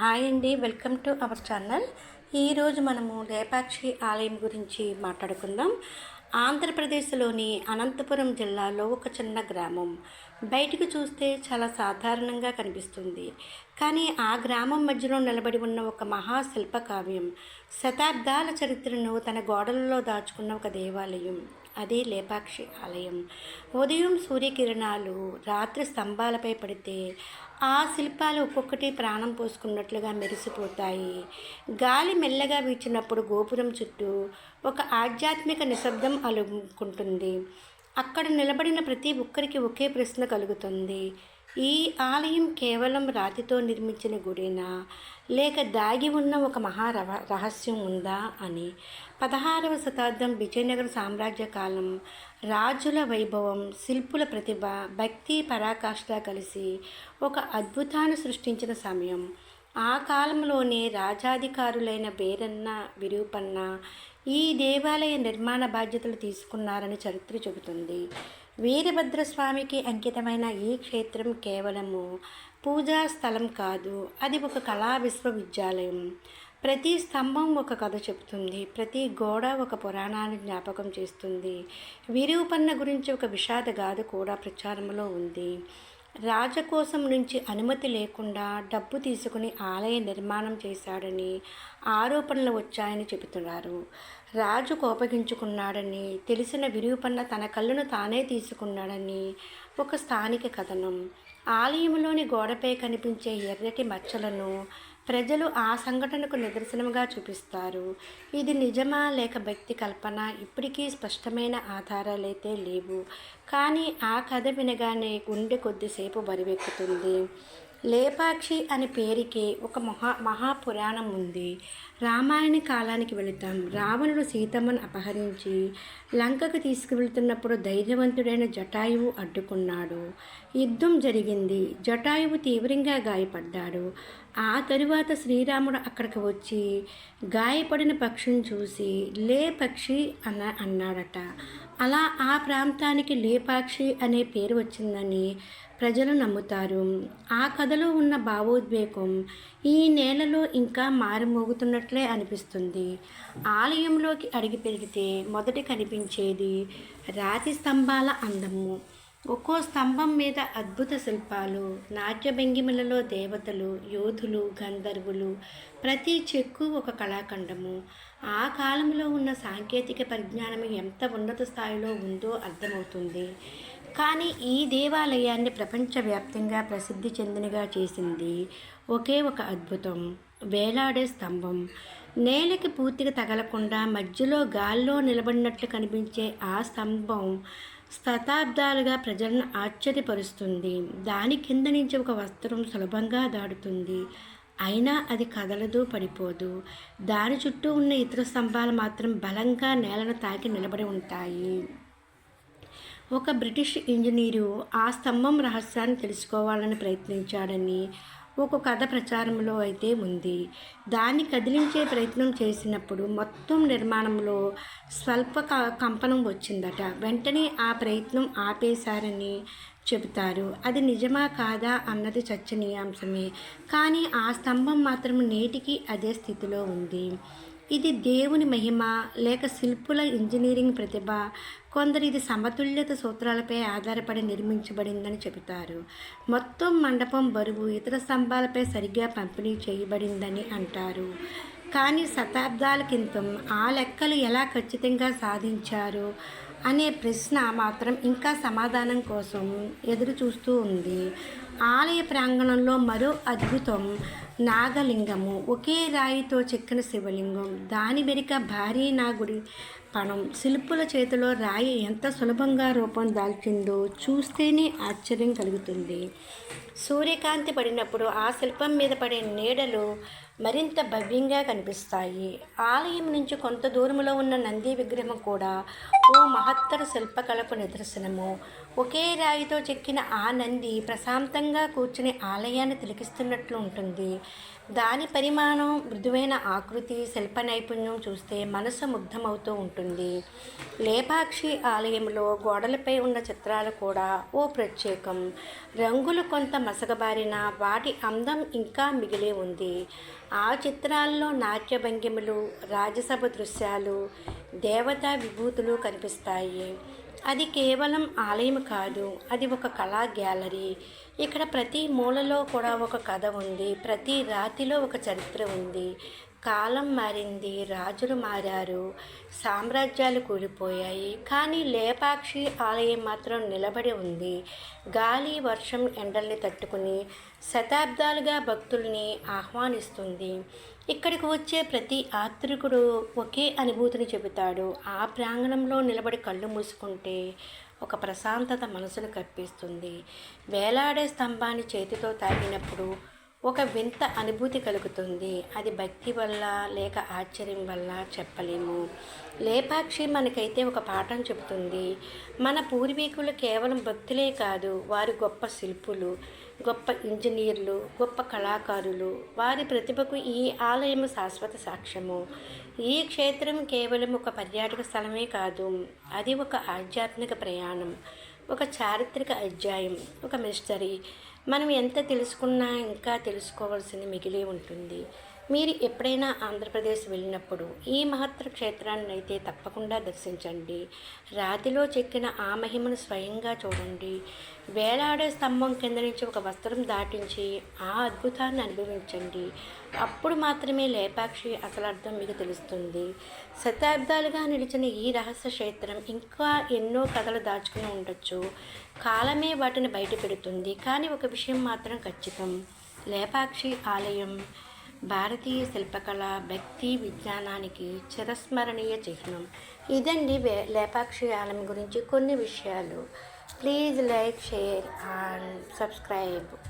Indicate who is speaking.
Speaker 1: Hi అండి welcome to our channel. ఈరోజు మనము లేపాక్షి ఆలయం గురించి మాట్లాడుకుందాం. ఆంధ్రప్రదేశ్లోని అనంతపురం జిల్లాలో ఒక చిన్న గ్రామం. బయటకు చూస్తే చాలా సాధారణంగా కనిపిస్తుంది. కానీ ఆ గ్రామం మధ్యలో నిలబడి ఉన్న ఒక మహాశిల్పకావ్యం శతాబ్దాల చరిత్రను తన గోడలలో దాచుకున్న ఒక దేవాలయం. అదే లేపాక్షి ఆలయం. ఉదయం సూర్యకిరణాలు రాత్రి స్తంభాలపై పడితే ఆ శిల్పాలు ఒక్కొక్కటి ప్రాణం పోసుకున్నట్లుగా మెరిసిపోతాయి. గాలి మెల్లగా వీచినప్పుడు గోపురం చుట్టూ ఒక ఆధ్యాత్మిక నిశ్శబ్దం అలుముకుంటుంది. అక్కడ నిలబడిన ప్రతి ఒక్కరికి ఒకే ప్రశ్న కలుగుతుంది. ఈ ఆలయం కేవలం రాతితో నిర్మించిన గుడినా? లేక దాగి ఉన్న ఒక మహా రహ- రహస్యం ఉందా అని? పదహారవ శతాబ్దం విజయనగర సామ్రాజ్య కాలం రాజుల వైభవం శిల్పుల ప్రతిభ భక్తి పరాకాష్ఠ కలిసి ఒక అద్భుతాన్ని సృష్టించిన సమయం. ఆ కాలంలోనే రాజాధికారులైన బేరన్న విరూపన్న ఈ దేవాలయ నిర్మాణ బాధ్యతలు తీసుకున్నారని చరిత్ర చెబుతుంది. వీరభద్రస్వామికి అంకితమైన ఈ క్షేత్రం కేవలము పూజా స్థలం కాదు అది ఒక కళా విశ్వవిద్యాలయం. ప్రతి స్తంభం ఒక కథ చెబుతుంది ప్రతి గోడ ఒక పురాణాన్ని జ్ఞాపకం చేస్తుంది. విరూపన్న గురించి ఒక విషాద గాథ కూడా ప్రచారంలో ఉంది. రాజకోసం నుంచి అనుమతి లేకుండా డబ్బు తీసుకుని ఆలయ నిర్మాణం చేశాడని ఆరోపణలు వచ్చాయని చెబుతున్నారు. రాజు కోపగించుకున్నాడని తెలిసిన విరూపన్న తన కళ్ళను తానే తీసుకున్నాడని ఒక స్థానిక కథనం. ఆలయంలోని గోడపై కనిపించే ఎర్రటి మచ్చలను ప్రజలు ఆ సంఘటనకు నిదర్శనంగా చూపిస్తారు. ఇది నిజమా లేక భక్తి కల్పన? ఇప్పటికీ స్పష్టమైన ఆధారాలైతే లేవు. కానీ ఆ కథ వినగానే గుండె కొద్దిసేపు బరివెక్కుతుంది. లేపాక్షి అనే పేరుకి ఒక మహా మహాపురాణం ఉంది. రామాయణ కాలానికి వెళుతాం. రావణుడు సీతమ్మను అపహరించి లంకకు తీసుకువెళ్తున్నప్పుడు ధైర్యవంతుడైన జటాయువు అడ్డుకున్నాడు. యుద్ధం జరిగింది. జటాయువు తీవ్రంగా గాయపడ్డాడు. ఆ తరువాత శ్రీరాముడు అక్కడికి వచ్చి గాయపడిన పక్షిని చూసి లే పక్షి అన్న అన్నాడట. అలా ఆ ప్రాంతానికి లేపాక్షి అనే పేరు వచ్చిందని ప్రజలు నమ్ముతారు. ఆ కథలో ఉన్న భావోద్వేగం ఈ నేలలో ఇంకా మారుమోగుతున్నట్లే అనిపిస్తుంది. ఆలయంలోకి అడిగి పెరిగితే మొదట కనిపించేది రాతి స్తంభాల అందము. ఒక్కో స్తంభం మీద అద్భుత శిల్పాలు నాట్య భంగిమలలో దేవతలు యోధులు గంధర్వులు ప్రతి చెక్కు ఒక కళాఖండము. ఆ కాలంలో ఉన్న సాంకేతిక పరిజ్ఞానం ఎంత ఉన్నత స్థాయిలో ఉందో అర్థమవుతుంది. కానీ ఈ దేవాలయాన్ని ప్రపంచవ్యాప్తంగా ప్రసిద్ధి చెందినగా చేసింది ఒకే ఒక అద్భుతం. వేలాడే స్తంభం. నేలకి పూర్తిగా తగలకుండా మధ్యలో గాల్లో నిలబడినట్లు కనిపించే ఆ స్తంభం శతాబ్దాలుగా ప్రజలను ఆశ్చర్యపరుస్తుంది. దాని కింద నుంచి ఒక వస్త్రం సులభంగా దాడుతుంది అయినా అది కదలదు పడిపోదు. దాని చుట్టూ ఉన్న ఇతర స్తంభాలు మాత్రం బలంగా నేలను తాకి నిలబడి ఉంటాయి. ఒక బ్రిటిష్ ఇంజనీరు ఆ స్తంభం రహస్యాన్ని తెలుసుకోవాలని ప్రయత్నించాడని ఒక కథ ప్రచారంలో అయితే ఉంది. దాన్ని కదిలించే ప్రయత్నం చేసినప్పుడు మొత్తం నిర్మాణంలో స్వల్ప క- కంపనం వచ్చిందట. వెంటనే ఆ ప్రయత్నం ఆపేశారని చెబుతారు. అది నిజమా కాదా అన్నది చర్చనీయాంశమే. కానీ ఆ స్తంభం మాత్రం నేటికి అదే స్థితిలో ఉంది. ఇది దేవుని మహిమ లేక శిల్పుల ఇంజనీరింగ్ ప్రతిభ. కొందరు ఇది సమతుల్యత సూత్రాలపై ఆధారపడి నిర్మించబడిందని చెబుతారు. మొత్తం మండపం బరువు ఇతర స్తంభాలపై సరిగ్గా పంపిణీ చేయబడిందని అంటారు. కానీ శతాబ్దాల క్రితం ఆ లెక్కలు ఎలా ఖచ్చితంగా సాధించారు? అనే ప్రశ్న మాత్రం ఇంకా సమాధానం కోసం ఎదురు చూస్తూ ఉంది. ఆలయ ప్రాంగణంలో మరో అద్భుతం నాగలింగము. ఒకే రాయితో చెక్కిన శివలింగం. దాని వెనుక భారీ నాగుడి పణం. శిల్పుల చేతిలో రాయి ఎంత సులభంగా రూపం దాల్చిందో చూస్తేనే ఆశ్చర్యం కలుగుతుంది. సూర్యకాంతి పడినప్పుడు ఆ శిల్పం మీద పడే నీడలు మరింత భవ్యంగా కనిపిస్తాయి. ఆలయం నుంచి కొంత దూరంలో ఉన్న నంది విగ్రహం కూడా ఓ మహత్తర శిల్పకళకు నిదర్శనము. ఒకే రాయితో చెక్కిన ఆ నంది ప్రశాంతంగా కూర్చుని ఆలయాన్ని తిలకిస్తున్నట్లు ఉంటుంది. దాని పరిమాణం మృదువైన ఆకృతి శిల్ప నైపుణ్యం చూస్తే మనసు ముగ్ధమవుతూ ఉంటుంది. లేపాక్షి ఆలయంలో గోడలపై ఉన్న చిత్రాలు కూడా ఓ ప్రత్యేకం. రంగులు కొంత మసగబారిన వాటి అందం ఇంకా మిగిలే ఉంది. ఆ చిత్రాల్లో నాట్య భంగిమలు రాజసభ దృశ్యాలు దేవతా విభూతులు కనిపిస్తాయి. అది కేవలం ఆలయం కాదు అది ఒక కళా గ్యాలరీ. ఇక్కడ ప్రతి మూలలో కూడా ఒక కథ ఉంది. ప్రతి రాతిలో ఒక చరిత్ర ఉంది. కాలం మారింది రాజులు మారారు సామ్రాజ్యాలు కూలిపోయాయి. కానీ లేపాక్షి ఆలయం మాత్రం నిలబడి ఉంది. గాలి వర్షం ఎండల్ని తట్టుకుని శతాబ్దాలుగా భక్తుల్ని ఆహ్వానిస్తుంది. ఇక్కడికి వచ్చే ప్రతి యాత్రికుడు ఒకే అనుభూతిని చెబుతాడు. ఆ ప్రాంగణంలో నిలబడి కళ్ళు మూసుకుంటే ఒక ప్రశాంతత మనసును కప్పిస్తుంది వేలాడే స్తంభాన్ని చేతితో తాకినప్పుడు ఒక వింత అనుభూతి కలుగుతుంది. అది భక్తి వల్ల లేక ఆశ్చర్యం వల్ల చెప్పలేము. లేపాక్షి మనకైతే ఒక పాఠం చెబుతుంది. మన పూర్వీకులు కేవలం భక్తులే కాదు వారు గొప్ప శిల్పులు గొప్ప ఇంజనీర్లు గొప్ప కళాకారులు వారి ప్రతిభకు ఈ ఆలయం శాశ్వత సాక్ష్యము. ఈ క్షేత్రం కేవలం ఒక పర్యాటక స్థలమే కాదు అది ఒక ఆధ్యాత్మిక ప్రయాణం ఒక చారిత్రక అధ్యాయం ఒక మిస్టరీ మనం ఎంత తెలుసుకున్నా ఇంకా తెలుసుకోవాల్సింది మిగిలి ఉంటుంది. మీరు ఎప్పుడైనా ఆంధ్రప్రదేశ్ వెళ్ళినప్పుడు ఈ మహత్తర క్షేత్రాన్ని అయితే తప్పకుండా దర్శించండి. రాతిలో చెక్కిన ఆ మహిమను స్వయంగా చూడండి. వేలాడే స్తంభం కింద నుంచి ఒక వస్త్రం దాటించి ఆ అద్భుతాన్ని అనుభవించండి. అప్పుడు మాత్రమే లేపాక్షి అసలు అర్థం మీకు తెలుస్తుంది. శతాబ్దాలుగా నిలిచిన ఈ రహస్య క్షేత్రం ఇంకా ఎన్నో కథలు దాచుకుని ఉండొచ్చు. కాలమే వాటిని బయట పెడుతుంది కానీ ఒక విషయం మాత్రం ఖచ్చితం. లేపాక్షి ఆలయం. భారతీయ శిల్పకళ భక్తి విజ్ఞానానికి చిరస్మరణీయ చిహ్నం. ఇదండి లేపాక్షి ఆలం గురించి కొన్ని విషయాలు. Please like share and subscribe.